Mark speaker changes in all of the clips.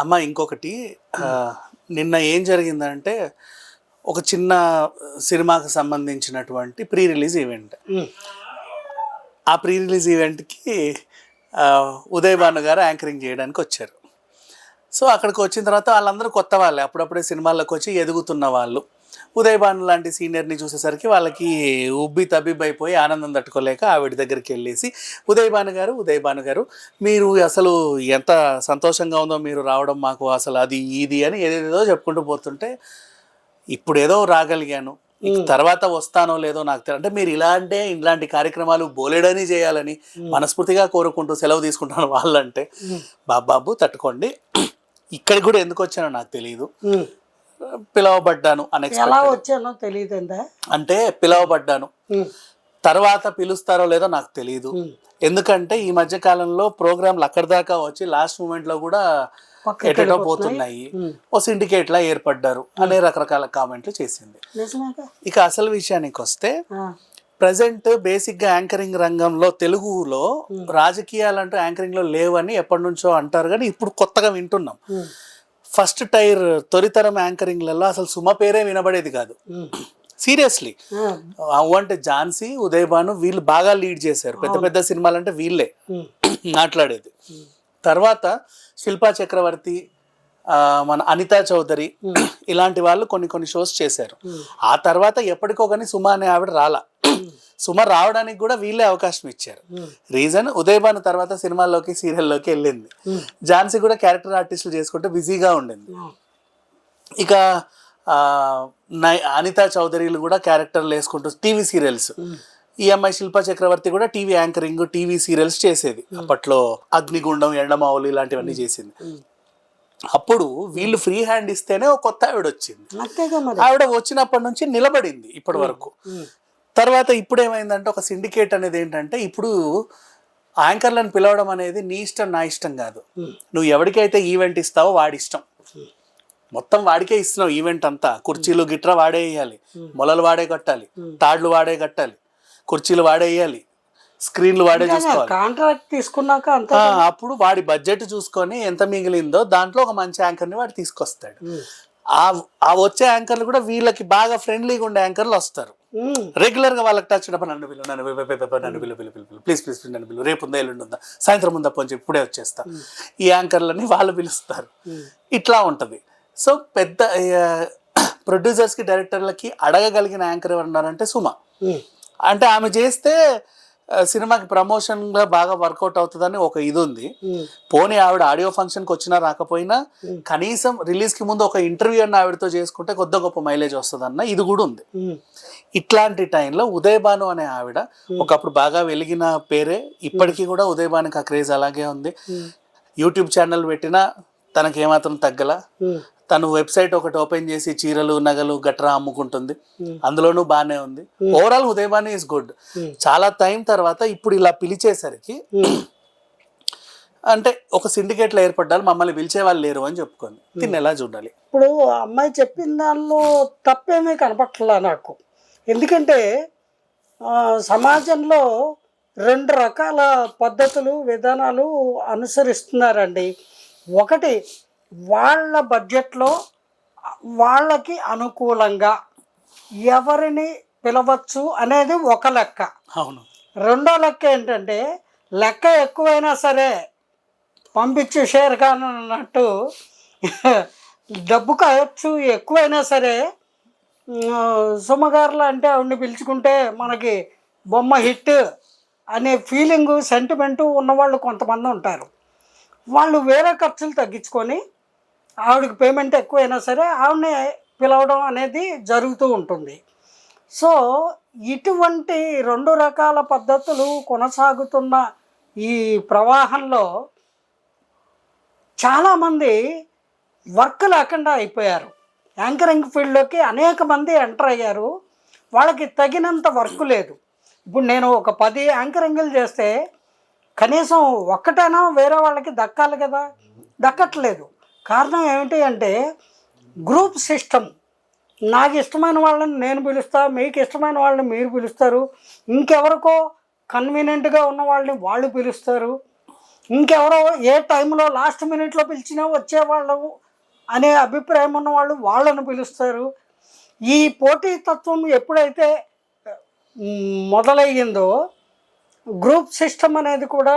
Speaker 1: అమ్మ ఇంకొకటి నిన్న ఏం జరిగిందంటే ఒక చిన్న సినిమాకి సంబంధించినటువంటి ప్రీ రిలీజ్ ఈవెంట్. ఆ ప్రీ రిలీజ్ ఈవెంట్కి ఉదయ్ భాను గారు యాంకరింగ్ చేయడానికి వచ్చారు. సో అక్కడికి వచ్చిన తర్వాత వాళ్ళందరూ కొత్త వాళ్ళే. అప్పుడప్పుడే సినిమాల్లోకి వచ్చి ఎదుగుతున్న వాళ్ళు. ఉదయ్ భాను లాంటి సీనియర్ని చూసేసరికి వాళ్ళకి ఉబ్బి తబ్బిబ్బి అయిపోయి ఆనందం తట్టుకోలేక ఆవిడ దగ్గరికి వెళ్ళేసి ఉదయ్ భాను గారు ఉదయ్ భాను గారు మీరు అసలు ఎంత సంతోషంగా ఉందో మీరు రావడం మాకు అసలు అది ఇది అని ఏదేదో చెప్పుకుంటూ పోతుంటే ఇప్పుడు ఏదో రాగలిగాను తర్వాత వస్తానో లేదో నాకు తెలియదు అంటే మీరు ఇలాంటే ఇలాంటి కార్యక్రమాలు బోలెడని చేయాలని మనస్ఫూర్తిగా కోరుకుంటూ సెలవు తీసుకుంటాను వాళ్ళంటే బాబాబు తట్టుకోండి. ఇక్కడికి కూడా ఎందుకు వచ్చానో నాకు తెలియదు. పిలవబడ్డాను
Speaker 2: ఎలా వచ్చానో
Speaker 1: అంటే పిలవబడ్డాను. తర్వాత పిలుస్తారో లేదో నాకు తెలియదు. ఎందుకంటే ఈ మధ్య కాలంలో ప్రోగ్రాంలు అక్కడి దాకా వచ్చి లాస్ట్ మూమెంట్లో కూడా
Speaker 2: వెళ్ళిపోతున్నాయి.
Speaker 1: పోతున్నాయి. ఓ సిండికేట్ లా ఏర్పడ్డారు అనే రకరకాల కామెంట్లు చేసింది ఇక అసలు విషయానికి వస్తే. ప్రజెంట్ బేసిక్గా యాంకరింగ్ రంగంలో తెలుగులో రాజకీయాలంటూ యాంకరింగ్లో లేవని ఎప్పటి నుంచో అంటారు కానీ ఇప్పుడు కొత్తగా వింటున్నాం. ఫస్ట్ టైర్ తొలితరం యాంకరింగ్లలో అసలు సుమ పేరే వినబడేది కాదు. సీరియస్లీ. అంటే ఝాన్సీ ఉదయ్ భాను వీళ్ళు బాగా లీడ్ చేశారు. పెద్ద పెద్ద సినిమాలు అంటే వీళ్ళే. మాట్లాడేది. తర్వాత శిల్పా చక్రవర్తి మన అనితా చౌదరి ఇలాంటి వాళ్ళు కొన్ని కొన్ని షోస్ చేశారు. ఆ తర్వాత ఎప్పటికో కానీ సుమ అనే ఆవిడ రాలా. సుమ రావడానికి కూడా వీళ్ళే అవకాశం ఇచ్చారు. రీజన్ ఉదయ్ భాను తర్వాత సినిమాల్లోకి సీరియల్లోకి వెళ్ళింది. ఝాన్సీ కూడా క్యారెక్టర్ ఆర్టిస్టులు చేసుకుంటూ బిజీగా ఉండింది. ఇక అనితా చౌదరిలు కూడా క్యారెక్టర్లు వేసుకుంటూ టీవీ సీరియల్స్. ఈ అమ్మాయి శిల్పా చక్రవర్తి కూడా టీవీ యాంకరింగ్ టీవీ సీరియల్స్ చేసేది. అప్పట్లో అగ్నిగుండం ఎండమావులు ఇలాంటివన్నీ చేసింది. అప్పుడు వీళ్ళు ఫ్రీ హ్యాండ్ ఇస్తేనే ఒక కొత్త ఆవిడ వచ్చింది. ఆవిడ వచ్చినప్పటి నుంచి నిలబడింది ఇప్పటి వరకు. తర్వాత ఇప్పుడు ఏమైందంటే ఒక సిండికేట్ అనేది ఏంటంటే ఇప్పుడు యాంకర్లను పిలవడం అనేది నీ ఇష్టం నా ఇష్టం కాదు. నువ్వు ఎవరికైతే ఈవెంట్ ఇస్తావో వాడి ఇష్టం. మొత్తం వాడికే ఇస్తున్నావు ఈవెంట్ అంతా. కుర్చీలు గిట్ర వాడే వేయాలి. మొలలు వాడే కట్టాలి. తాడ్లు వాడే కట్టాలి. కుర్చీలు వాడే వేయాలి. స్క్రీన్లు వాడే చూసుకోవాలి.
Speaker 2: కాంట్రాక్ట్ తీసుకున్నాక
Speaker 1: అప్పుడు వాడి బడ్జెట్ చూసుకొని ఎంత మిగిలిందో దాంట్లో ఒక మంచి యాంకర్ని వాడు తీసుకొస్తాడు. ఆ వచ్చే యాంకర్లు కూడా వీళ్ళకి బాగా ఫ్రెండ్లీగా ఉండే యాంకర్లు వస్తారు. రెగ్యులర్గా వాళ్ళకి టచ్ ఉన్నప్పుడు నన్ను పిలు నన్ను నన్ను పిలు పిలు పిలు పిలు ప్లీజ్ ప్లీజ్ నన్ను పిలు రేపు ఉందా ఎల్లుండి ఉందా? సాయంత్రం ఉందా? పోని చెప్పి ఇప్పుడే వచ్చేస్తా. ఈ యాంకర్లని వాళ్ళు పిలుస్తారు. ఇట్లా ఉంటది. సో పెద్ద ప్రొడ్యూసర్స్కి డైరెక్టర్లకి అడగగలిగిన యాంకర్ ఎవరు ఉన్నారంటే సుమ అంటే ఆమె చేస్తే సినిమాకి ప్రమోషన్గా బాగా వర్కౌట్ అవుతుందని ఒక ఇది ఉంది పోనీ ఆవిడ ఆడియో ఫంక్షన్కి వచ్చినా రాకపోయినా కనీసం రిలీజ్కి ముందు ఒక ఇంటర్వ్యూ అన్న ఆవిడతో చేసుకుంటే కొద్ది గొప్ప మైలేజ్ వస్తుందన్న ఇది కూడా ఉంది. ఇట్లాంటి టైంలో ఉదయ్ భాను అనే ఆవిడ ఒకప్పుడు బాగా వెలిగిన పేరే ఇప్పటికీ కూడా ఉదయ్ భానుకి ఆ క్రేజ్ అలాగే ఉంది. యూట్యూబ్ ఛానల్ పెట్టినా తనకి ఏమాత్రం తగ్గల తను వెబ్సైట్ ఒకటి ఓపెన్ చేసి చీరలు నగలు గట్రా అమ్ముకుంటుంది. అందులోనూ బాగానే ఉంది. Overall Uday Bhanu is good చాలా టైం తర్వాత ఇప్పుడు ఇలా పిలిచేసరికి అంటే ఒక సిండికేట్లో ఏర్పడ్డారు మమ్మల్ని పిలిచే వాళ్ళు లేరు అని చెప్పుకొని దీన్ని ఎలా చూడాలి?
Speaker 2: ఇప్పుడు అమ్మాయి చెప్పిన దానిలో తప్పేమీ కనపట్లా నాకు. ఎందుకంటే సమాజంలో రెండు రకాల పద్ధతులు విధానాలు అనుసరిస్తున్నారండి. ఒకటి వాళ్ళ బడ్జెట్లో వాళ్ళకి అనుకూలంగా ఎవరిని పిలవచ్చు అనేది ఒక లెక్క.
Speaker 1: అవును.
Speaker 2: రెండో లెక్క ఏంటంటే లెక్క ఎక్కువైనా సరే పంపించు షేర్ ఖాన్ అన్నట్టు డబ్బు ఖర్చు ఎక్కువైనా సరే సుమగారులు అంటే ఆవిడని పిలుచుకుంటే మనకి బొమ్మ హిట్ అనే ఫీలింగు సెంటిమెంటు ఉన్నవాళ్ళు కొంతమంది ఉంటారు. వాళ్ళు వేరే ఖర్చులు తగ్గించుకొని ఆవిడకి పేమెంట్ ఎక్కువైనా సరే ఆవిడని పిలవడం అనేది జరుగుతూ ఉంటుంది. సో ఇటువంటి రెండు రకాల పద్ధతులు కొనసాగుతున్న ఈ ప్రవాహంలో చాలామంది వర్క్ లేకుండా అయిపోయారు. యాంకరింగ్ ఫీల్డ్లోకి అనేక మంది ఎంటర్ అయ్యారు. వాళ్ళకి తగినంత వర్క్ లేదు. ఇప్పుడు నేను ఒక పది యాంకరింగ్లు చేస్తే కనీసం ఒక్కటైనా వేరే వాళ్ళకి దక్కాలి కదా? దక్కట్లేదు. కారణం ఏమిటి అంటే గ్రూప్ సిస్టమ్ నాకు ఇష్టమైన వాళ్ళని నేను పిలుస్తా మీకు ఇష్టమైన వాళ్ళని మీరు పిలుస్తారు. ఇంకెవరికో కన్వీనియంట్గా ఉన్న వాళ్ళని వాళ్ళు పిలుస్తారు. ఇంకెవరో ఏ టైంలో లాస్ట్ మినిట్లో పిలిచినా వచ్చేవాళ్ళు అనే అభిప్రాయం ఉన్న వాళ్ళు వాళ్ళను పిలుస్తారు. ఈ పోటీతత్వం ఎప్పుడైతే మొదలయ్యిందో గ్రూప్ సిస్టమ్ అనేది కూడా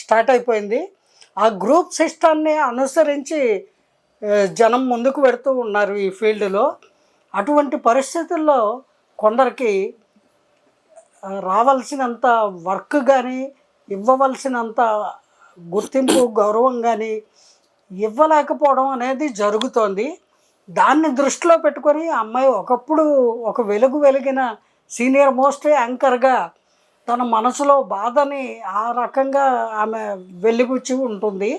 Speaker 2: స్టార్ట్ అయిపోయింది. ఆ గ్రూప్ సిస్టాన్ని అనుసరించి జనం ముందుకు పెడుతూ ఉన్నారు ఈ ఫీల్డ్లో. అటువంటి పరిస్థితుల్లో కొందరికి రావాల్సినంత వర్క్ కానీ ఇవ్వవలసినంత గుర్తింపు గౌరవం కానీ ఇవ్వలేకపోవడం అనేది జరుగుతోంది. దాన్ని దృష్టిలో పెట్టుకొని అమ్మాయి ఒకప్పుడు ఒక వెలుగు వెలిగిన సీనియర్ మోస్ట్ యాంకర్గా తన మనసులో బాధని ఆ రకంగా ఆమె వెలిబుచ్చి ఉంటుంది.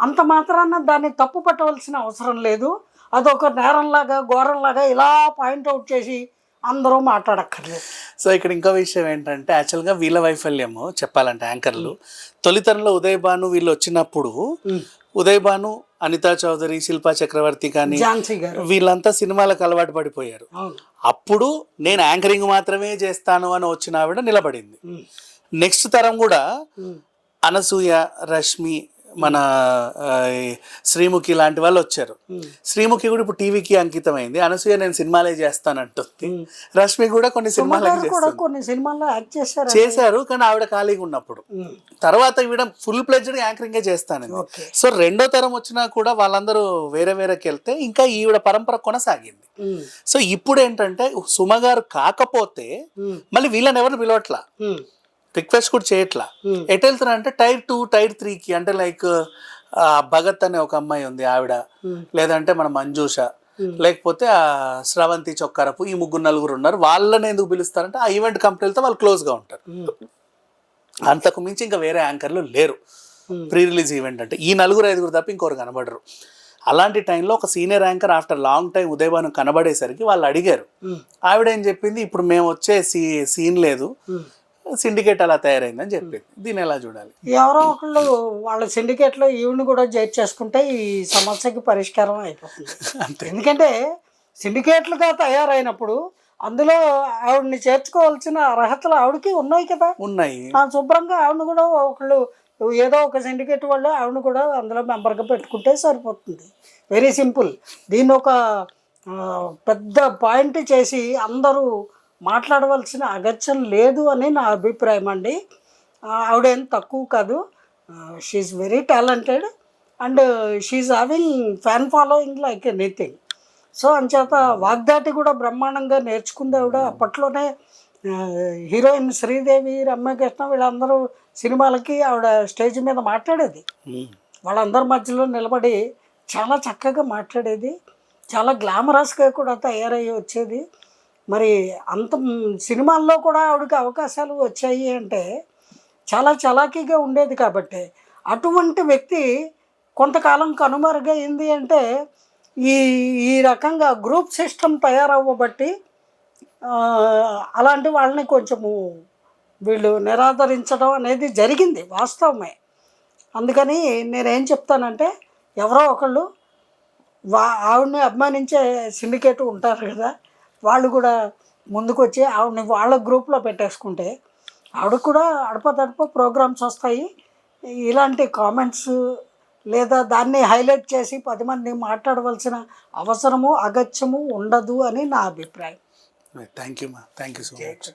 Speaker 2: అంత మాత్రాన దాన్ని తప్పు పట్టవలసిన అవసరం లేదు. అదొక నేరంలాగా ఘోరంలాగా ఇలా పాయింట్అవుట్ చేసి అందరూ మాట్లాడక్కర్లేదు.
Speaker 1: సో ఇక్కడ ఇంకో విషయం ఏంటంటే యాక్చువల్గా వీళ్ళ వైఫల్యము చెప్పాలంటే యాంకర్లు. తొలితరంలో ఉదయ్ భాను వీళ్ళు వచ్చినప్పుడు ఉదయ్ భాను అనితా చౌదరి శిల్పా చక్రవర్తి కానీ వీళ్ళంతా సినిమాలకు అలవాటు పడిపోయారు. అప్పుడు నేను యాంకరింగ్ మాత్రమే చేస్తాను అని వచ్చిన ఆవిడ నిలబడింది. నెక్స్ట్ తరం కూడా. అనసూయ రష్మి మన శ్రీముఖి లాంటి వాళ్ళు వచ్చారు. శ్రీముఖి కూడా ఇప్పుడు టీవీకి అంకితమైంది. అనసూయ నేను సినిమాలే చేస్తానంటుంది. రష్మి కూడా కొన్ని
Speaker 2: సుమగారు సినిమాల్లో యాక్ట్ చేశారు
Speaker 1: చేశారు కానీ ఆవిడ ఖాళీగా ఉన్నప్పుడు. తర్వాత ఈవిడ ఫుల్ ప్లెడ్జ్డ్ యాంకరింగే చేస్తాను సో రెండో తరం వచ్చినా కూడా వాళ్ళందరూ వేరే వేరేకి వెళ్తే ఇంకా ఈవిడ పరంపర కొనసాగింది. సో ఇప్పుడు ఏంటంటే సుమ గారు కాకపోతే. మళ్ళీ వీళ్ళని ఎవరు పిలవట్లా. రిక్వెస్ట్ కూడా చేయట్లా
Speaker 2: Hmm.
Speaker 1: ఎటు వెళ్తున్నా అంటే టైర్ టూ టైర్ త్రీకి అంటే లైక్ భగత్ అనే ఒక అమ్మాయి ఉంది ఆవిడ
Speaker 2: Hmm.
Speaker 1: లేదంటే మన మంజూష
Speaker 2: Hmm.
Speaker 1: లేకపోతే ఆ శ్రవంతి చొక్కారపు ఈ ముగ్గురు నలుగురు ఉన్నారు వాళ్ళని ఎందుకు పిలుస్తారంటే ఆ ఈవెంట్ కంపెనీలతో వాళ్ళు క్లోజ్గా ఉంటారు. అంతకు మించి ఇంకా వేరే యాంకర్లు లేరు. ప్రీ రిలీజ్ ఈవెంట్ అంటే ఈ నలుగురు ఐదుగురు తప్ప ఇంకొకరు కనబడరు అలాంటి టైంలో ఒక senior anchor after long time Udayabhanu కనబడేసరికి వాళ్ళు అడిగారు. ఆవిడ ఏం చెప్పింది ఇప్పుడు మేము వచ్చే సీ సీన్ లేదు. సిండికేట్ అలా తయారైందని చెప్పింది. దీన్ని ఎలా చూడాలి?
Speaker 2: ఎవరో ఒకళ్ళు వాళ్ళ సిండికేట్లో ఈవిని కూడా చేర్చేసుకుంటే ఈ సమస్యకి పరిష్కారం అయిపోతుంది.
Speaker 1: అంతే.
Speaker 2: ఎందుకంటే సిండికేట్లుగా తయారైనప్పుడు అందులో ఆవిడని చేర్చుకోవాల్సిన అర్హతలు ఆవిడకి ఉన్నాయి కదా.
Speaker 1: ఉన్నాయి.
Speaker 2: ఆ శుభ్రంగా ఆవిడని కూడా ఒకళ్ళు ఏదో ఒక సిండికేట్ వాళ్ళు ఆవిడని కూడా అందులో మెంబర్గా పెట్టుకుంటే సరిపోతుంది. వెరీ సింపుల్ దీన్ని ఒక పెద్ద పాయింట్ చేసి అందరూ మాట్లాడవలసిన అగత్యం లేదు అని నా అభిప్రాయం అండి. ఆవిడేం తక్కువ కాదు. She very talented and she having fan following like anything so అంచేత వాగ్దాటి కూడా బ్రహ్మాండంగా నేర్చుకుంది ఆవిడ. అప్పట్లోనే హీరోయిన్ శ్రీదేవి రమ్యకృష్ణ వీళ్ళందరూ సినిమాలకి ఆవిడ స్టేజ్ మీద మాట్లాడేది.
Speaker 1: ఉమ్.
Speaker 2: వాళ్ళందరి మధ్యలో నిలబడి చాలా చక్కగా మాట్లాడేది. చాలా గ్లామరస్గా కూడా తయారయ్యి వచ్చేది. మరి అంత సినిమాల్లో కూడా ఆవిడకి అవకాశాలు వచ్చాయి అంటే చాలా చలాకీగా ఉండేది కాబట్టి. అటువంటి వ్యక్తి కొంతకాలం కనుమరుగైంది అంటే ఈ ఈ రకంగా గ్రూప్ సిస్టమ్ తయారవ్వబట్టి అలాంటి వాళ్ళని కొంచెము వీళ్ళు నిరాదరించడం అనేది జరిగింది వాస్తవమే. అందుకని నేనేం చెప్తానంటే ఎవరో ఒకళ్ళు వా ఆవిడని అభిమానించే సిండికేట్ ఉంటారు కదా వాళ్ళు కూడా ముందుకు వచ్చి ఆవిడని వాళ్ళ గ్రూప్లో పెట్టేసుకుంటే ఆవిడ కూడా అడపదడప ప్రోగ్రామ్స్ వస్తాయి. ఇలాంటి కామెంట్స్ లేదా దాన్ని హైలైట్ చేసి పది మంది మాట్లాడవలసిన అవసరము అగత్యము ఉండదు అని నా అభిప్రాయం.
Speaker 1: థ్యాంక్ యూ మా థ్యాంక్ యూ సో మచ్.